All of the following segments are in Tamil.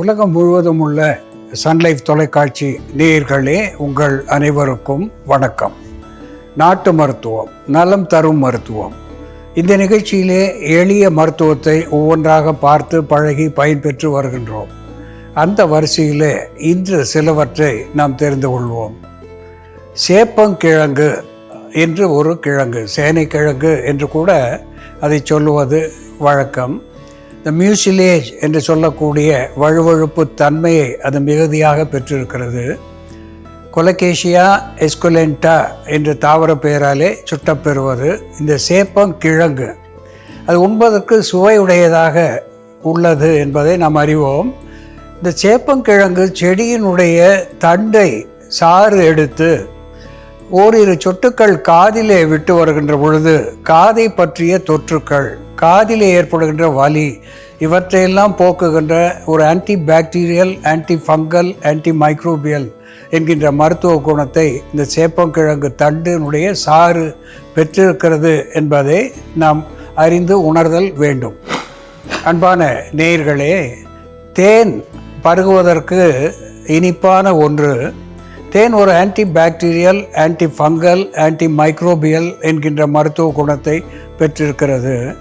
உலகம் முழுவதும் உள்ள சன்லைஃப் தொலைக்காட்சி நேயர்களே உங்கள் அனைவருக்கும் வணக்கம். நாட்டு மருத்துவம் நலம் தரும் மருத்துவம். இந்த நிகழ்ச்சியிலே எளிய மருத்துவத்தை ஒவ்வொன்றாக பார்த்து பழகி பயன்பெற்று வருகின்றோம். அந்த வரிசையிலே இன்று சிலவற்றை நாம் தெரிந்து கொள்வோம். சேப்பங்கிழங்கு என்று ஒரு கிழங்கு சேனைக்கிழங்கு என்று கூட அதை சொல்லுவது வழக்கம். இந்த மியூசிலேஜ் என்று சொல்லக்கூடிய வழுவழுப்பு தன்மையை அது மிகுதியாக பெற்றிருக்கிறது. கொலகேஷியா எஸ்குலென்டா என்ற தாவர பெயராலே சுட்டப்பெறுவது. இந்த சேப்பங்கிழங்கு அது உண்பதற்கு சுவையுடையதாக உள்ளது என்பதை நாம் அறிவோம். இந்த சேப்பங்கிழங்கு செடியினுடைய தண்டை சாறு எடுத்து ஓரிரு சொட்டுக்கள் காதிலே விட்டு வருகின்ற பொழுது காதை பற்றிய தொற்றுக்கள் காதிலே ஏற்படுகின்ற வலி இவற்றையெல்லாம் போக்குகின்ற ஒரு antibacterial antifungal antimicrobial என்கின்ற மருத்துவ குணத்தை இந்த சேப்பங்கிழங்கு தண்டினுடைய சாறு பெற்றிருக்கிறது என்பதை நாம் அறிந்து உணர்தல் வேண்டும். அன்பான நேயர்களே தேன் பருகுவதற்கு இனிப்பான ஒன்று. தேன் ஒரு antibacterial antifungal antimicrobial என்கின்ற மருத்துவ குணத்தை பெற்றிருக்கிறது.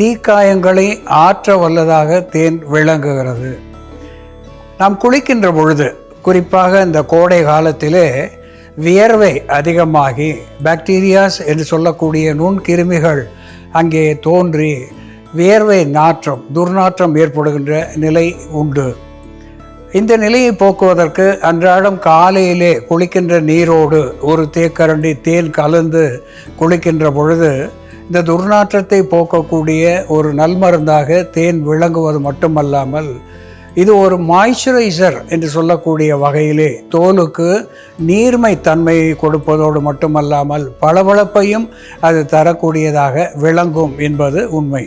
தீக்காயங்களை ஆற்ற வல்லதாக தேன் விளங்குகிறது. நாம் குளிக்கின்ற பொழுது குறிப்பாக இந்த கோடை காலத்திலே வியர்வை அதிகமாகி பாக்டீரியாஸ் என்று சொல்லக்கூடிய நுண்கிருமிகள் அங்கே தோன்றி வியர்வை நாற்றம் துர்நாற்றம் ஏற்படுகின்ற நிலை உண்டு. இந்த நிலையை போக்குவதற்கு அன்றாடம் காலையிலே குளிக்கின்ற நீரோடு ஒரு தேக்கரண்டி தேன் கலந்து குளிக்கின்ற பொழுது இந்த துர்நாற்றத்தை போக்கக்கூடிய ஒரு நல்மருந்தாக தேன் விளங்குவது மட்டுமல்லாமல் இது ஒரு மாய்ஸ்சரைசர் என்று சொல்லக்கூடிய வகையிலே தோலுக்கு நீர்மை தன்மையை கொடுப்பதோடு மட்டுமல்லாமல் பளபளப்பையும் அது தரக்கூடியதாக விளங்கும் என்பது உண்மை.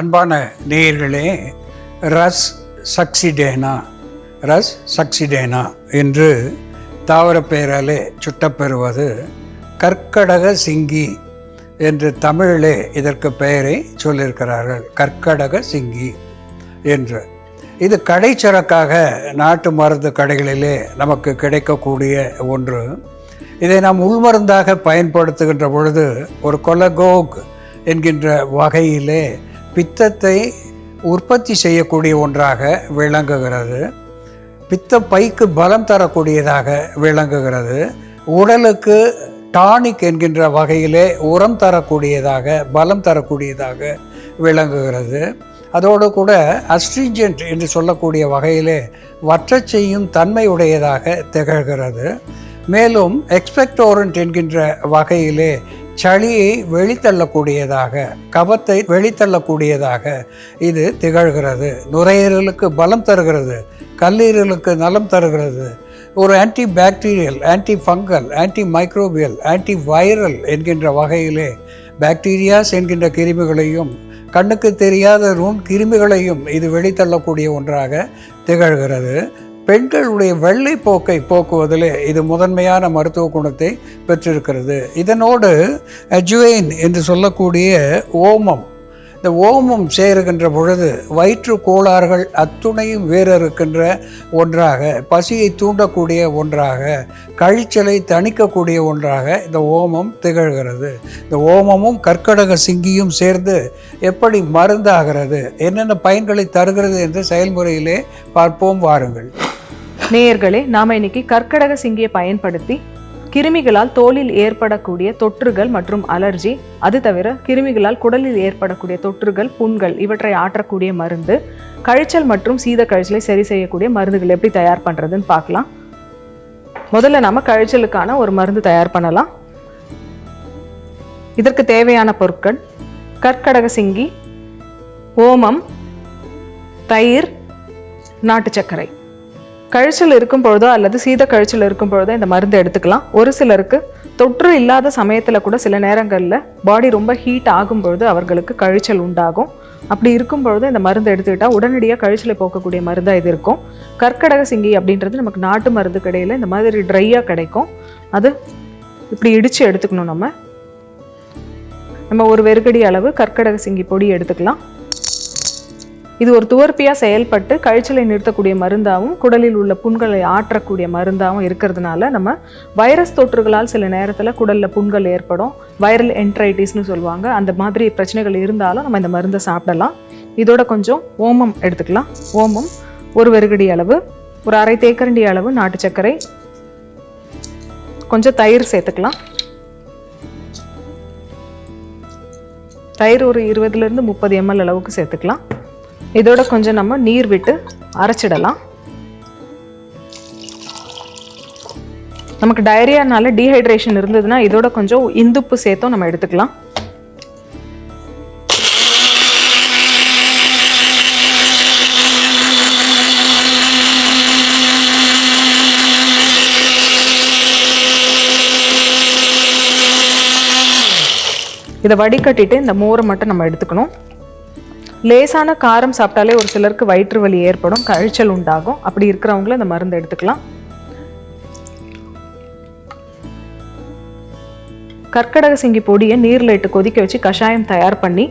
அன்பான நேயர்களே ரஸ் சக்சிடேனா ரஸ் சக்சிடேனா என்று தாவர பெயராலே சுட்டப்பெறுவது கற்கடக சிங்கி என்று தமிழிலே இதற்கு பெயரை சொல்லியிருக்கிறார்கள். கற்கடக சிங்கி என்று. இது கடைச்சரக்காக நாட்டு மருந்து கடைகளிலே நமக்கு கிடைக்கக்கூடிய ஒன்று. இதை நாம் உள்மருந்தாக பயன்படுத்துகின்ற பொழுது ஒரு கொலகோக் என்கின்ற வகையிலே பித்தத்தை உற்பத்தி செய்யக்கூடிய ஒன்றாக விளங்குகிறது. பித்த பைக்கு பலம் தரக்கூடியதாக விளங்குகிறது. உடலுக்கு டானிக் என்கின்ற வகையிலே உரம் தரக்கூடியதாக பலம் தரக்கூடியதாக விளங்குகிறது. அதோடு கூட அஸ்ட்ரிஜென்ட் என்று சொல்லக்கூடிய வகையிலே வற்றச் செய்யும் தன்மையுடையதாக திகழ்கிறது. மேலும் எக்ஸ்பெக்டோரண்ட் என்கின்ற வகையிலே சளியை வெளித்தள்ளக்கூடியதாக கபத்தை வெளித்தள்ளக்கூடியதாக இது திகழ்கிறது. நுரையீரலுக்கு பலம் தருகிறது கல்லீரலுக்கு நலம் தருகிறது. ஒரு antibacterial antifungal antimicrobial antiviral என்கின்ற வகையிலே பாக்டீரியாஸ் என்கின்ற கிருமிகளையும் கண்ணுக்கு தெரியாத நுண் கிருமிகளையும் இது வெளித்தள்ளக்கூடிய ஒன்றாக திகழ்கிறது. பெண்களுடைய வெள்ளை போக்கை போக்குவதிலே இது முதன்மையான மருத்துவ குணத்தை பெற்றிருக்கிறது. இதனோடு அஜுவைன் என்று சொல்லக்கூடிய ஓமம் இந்த ஓமம் சேருகின்ற பொழுது வயிற்று கோளாறுகள் அத்துணையும் வேறறுக்கின்ற ஒன்றாக பசியை தூண்டக்கூடிய ஒன்றாக கழிச்சலை தணிக்கக்கூடிய ஒன்றாக இந்த ஓமம் திகழ்கிறது. இந்த ஓமமும் கற்கடக சிங்கியும் சேர்ந்து எப்படி மருந்தாகிறது என்னென்ன பயன்களை தருகிறது என்று செயல்முறையிலே பார்ப்போம் வாருங்கள். நேயர்களே நாம இன்னைக்கு கற்கடக சிங்கியை பயன்படுத்தி கிருமிகளால் தோலில் ஏற்படக்கூடிய தொற்றுகள் மற்றும் அலர்ஜி அது தவிர கிருமிகளால் குடலில் ஏற்படக்கூடிய தொற்றுகள் புண்கள் இவற்றை ஆற்றக்கூடிய மருந்து கழிச்சல் மற்றும் சீத கழிச்சலை சரி செய்யக்கூடிய மருந்துகள் எப்படி தயார் பண்ணுறதுன்னு பார்க்கலாம். முதல்ல நாம் கழிச்சலுக்கான ஒரு மருந்து தயார் பண்ணலாம். இதற்கு தேவையான பொருட்கள் கற்கடக சிங்கி ஓமம் தயிர் நாட்டு சர்க்கரை கழிச்சல் இருக்கும் பொழுதோ அல்லது சீத கழிச்சல் இருக்கும் பொழுதோ இந்த மருந்து எடுத்துக்கலாம். ஒரு சிலருக்கு தொற்று இல்லாத சமயத்தில் கூட சில நேரங்களில் பாடி ரொம்ப ஹீட் ஆகும் பொழுது அவர்களுக்கு கழிச்சல் உண்டாகும். அப்படி இருக்கும் பொழுது இந்த மருந்து எடுத்துக்கிட்டால் உடனடியாக கழிச்சலை போக்கக்கூடிய மருந்தாக இது இருக்கும். கற்கடக சிங்கி அப்படின்றது நமக்கு நாட்டு மருந்து கடையில் இந்த மாதிரி ட்ரையாக கிடைக்கும். அது இப்படி இடித்து எடுத்துக்கணும் நம்ம. நம்ம ஒரு வெறுகடி அளவு கற்கடக சிங்கி பொடி எடுத்துக்கலாம். இது ஒரு துவர்ப்பியாக செயல்பட்டு கழிச்சலை நிறுத்தக்கூடிய மருந்தாகவும் குடலில் உள்ள புண்களை ஆற்றக்கூடிய மருந்தாகவும் இருக்கிறதுனால நம்ம வைரஸ் தொற்றுகளால் சில நேரத்தில் குடலில் புண்கள் ஏற்படும். வைரல் என்ட்ரைட்டிஸ்னு சொல்லுவாங்க. அந்த மாதிரி பிரச்சனைகள் இருந்தாலும் நம்ம இந்த மருந்தை சாப்பிடலாம். இதோட கொஞ்சம் ஓமம் எடுத்துக்கலாம். ஓமம் ஒரு வெறுகடி அளவு ஒரு அரை தேக்கரண்டி அளவு நாட்டு சர்க்கரை. கொஞ்சம் தயிர் சேர்த்துக்கலாம். தயிர் ஒரு இருபதுலேருந்து முப்பது எம்எல் அளவுக்கு சேர்த்துக்கலாம். இதோட கொஞ்சம் நம்ம நீர் விட்டு அரைச்சிடலாம். நமக்கு டயரியானால டீஹைட்ரேஷன் இருந்ததுன்னா இதோட கொஞ்சம் இந்துப்பு சேர்த்தும் நம்ம எடுத்துக்கலாம். இதை வடிகட்டிட்டு இந்த மோரை மட்டும் நம்ம எடுத்துக்கணும். லேசான காரம் சாப்பிட்டாலே ஒரு சிலருக்கு வயிற்று வலி ஏற்படும் கழிச்சல் உண்டாகும். அப்படி இருக்கிறவங்கள இந்த மருந்து எடுத்துக்கலாம். கற்கடக சிங்கி பொடியை நீரில் இட்டு கொதிக்க வச்சு கஷாயம் தயார் பண்ணி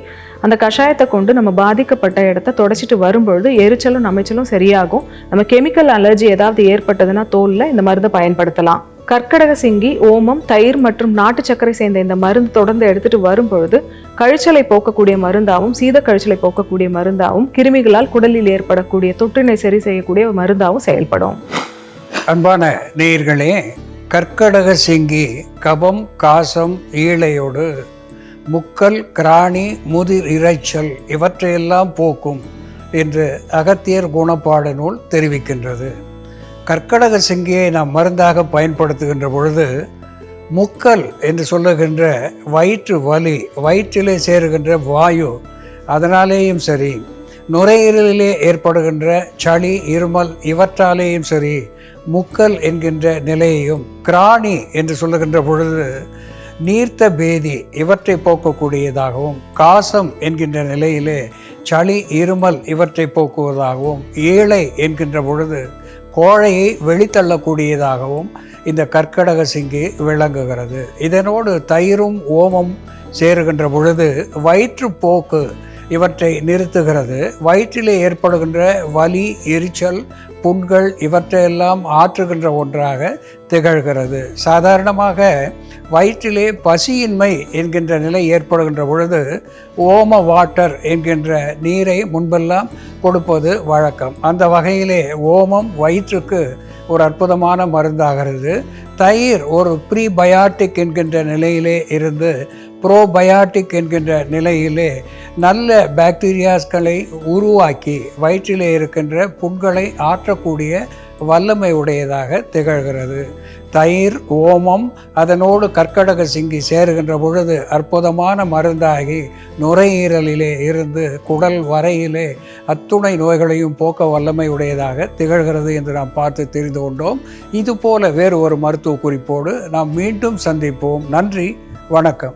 அந்த கஷாயத்தை கொண்டு நம்ம பாதிக்கப்பட்ட இடத்த தொடச்சிட்டு வரும்பொழுது எரிச்சலும் நமைச்சலும் சரியாகும். நம்ம கெமிக்கல் அலர்ஜி ஏதாவது ஏற்பட்டதுன்னா தோலில் இந்த மருந்தை பயன்படுத்தலாம். கற்கடக சிங்கி ஓமம் தயிர் மற்றும் நாட்டு சர்க்கரை சேர்ந்த இந்த மருந்து தொடர்ந்து எடுத்துட்டு வரும்பொழுது கழிச்சலை போக்கக்கூடிய மருந்தாகவும் சீத கழிச்சலை போக்கக்கூடிய மருந்தாகவும் கிருமிகளால் குடலில் ஏற்படக்கூடிய தொற்றினை சரி செய்யக்கூடிய மருந்தாகவும் செயல்படும். அன்பான நேயர்களே கற்கடக சிங்கி கபம் காசம் ஈழையோடு முக்கல் கிராணி முதிர் இரைச்சல் இவற்றையெல்லாம் போக்கும் என்று அகத்தியர் குணப்பாட நூல் தெரிவிக்கின்றது. கற்கடக சிங்கியை நாம் மருந்தாக பயன்படுத்துகின்ற பொழுது முக்கல் என்று சொல்லுகின்ற வயிற்று வலி வயிற்றிலே சேருகின்ற வாயு அதனாலேயும் சரி நுரையீரலிலே ஏற்படுகின்ற சளி இருமல் இவற்றாலேயும் சரி முக்கல் என்கின்ற நிலையையும் கிராணி என்று சொல்லுகின்ற பொழுது நீர்த்த பேதி இவற்றை போக்கக்கூடியதாகவும் காசம் என்கின்ற நிலையிலே சளி இருமல் இவற்றை போக்குவதாகவும் ஏழை என்கின்ற பொழுது கோழையை வெளித்தள்ளக்கூடியதாகவும் இந்த கற்கடக சிங்கி விளங்குகிறது. இதனோடு தயிரும் ஓமம் சேருகின்ற பொழுது வயிற்றுப்போக்கு இவற்றை நிறுத்துகிறது. வயிற்றிலே ஏற்படுகின்ற வலி எரிச்சல் புண்கள் இவற்றையெல்லாம் ஆற்றுகின்ற ஒன்றாக திகழ்கிறது. சாதாரணமாக வயிற்றிலே பசியின்மை என்கின்ற நிலை ஏற்படுகின்ற பொழுது ஓம வாட்டர் என்கின்ற நீரை முன்பெல்லாம் கொடுப்பது வழக்கம். அந்த வகையிலே ஓமம் வயிற்றுக்கு ஒரு அற்புதமான மருந்தாகிறது. தயிர் ஒரு ப்ரீபயாட்டிக் என்கின்ற நிலையிலே இருந்து ப்ரோபயாட்டிக் என்கின்ற நிலையிலே நல்ல பாக்டீரியாஸ்களை உருவாக்கி வயிற்றிலே இருக்கின்ற புண்களை ஆற்றக்கூடிய வல்லமை உடையதாக திகழ்கிறது. தயிர் ஓமம் அதனோடு கற்கடக சிங்கி சேருகின்ற பொழுது அற்புதமான மருந்தாகி நுரையீரலிலே இருந்து குடல் வரையிலே அத்துணை நோய்களையும் போக்க வல்லமை உடையதாக திகழ்கிறது என்று நாம் பார்த்து தெரிந்து கொண்டோம். இதுபோல வேறு ஒரு மருத்துவ குறிப்போடு நாம் மீண்டும் சந்திப்போம். நன்றி வணக்கம்.